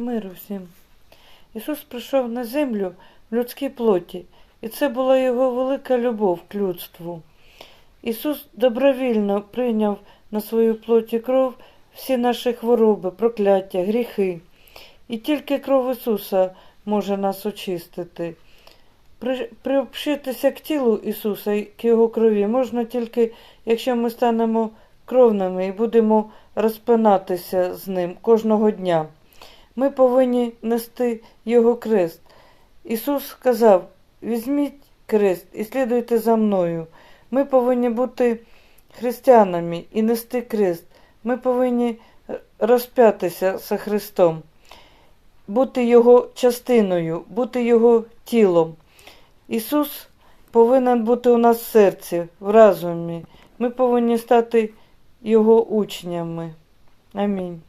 Миру всім. Ісус прийшов на землю в людській плоті, і це була його велика любов к людству. Ісус добровільно прийняв на свою плоті кров всі наші хвороби, прокляття, гріхи. І тільки кров Ісуса може нас очистити. При- Приобщитися к тілу Ісуса к Його крові можна тільки, якщо ми станемо кровними і будемо розпинатися з ним кожного дня. Ми повинні нести Його крест. Ісус сказав: візьміть крест і слідуйте за мною. Ми повинні бути християнами і нести крест. Ми повинні розп'ятися за Христом, бути Його частиною, бути Його тілом. Ісус повинен бути у нас в серці, в разумі. Ми повинні стати Його учнями. Амінь.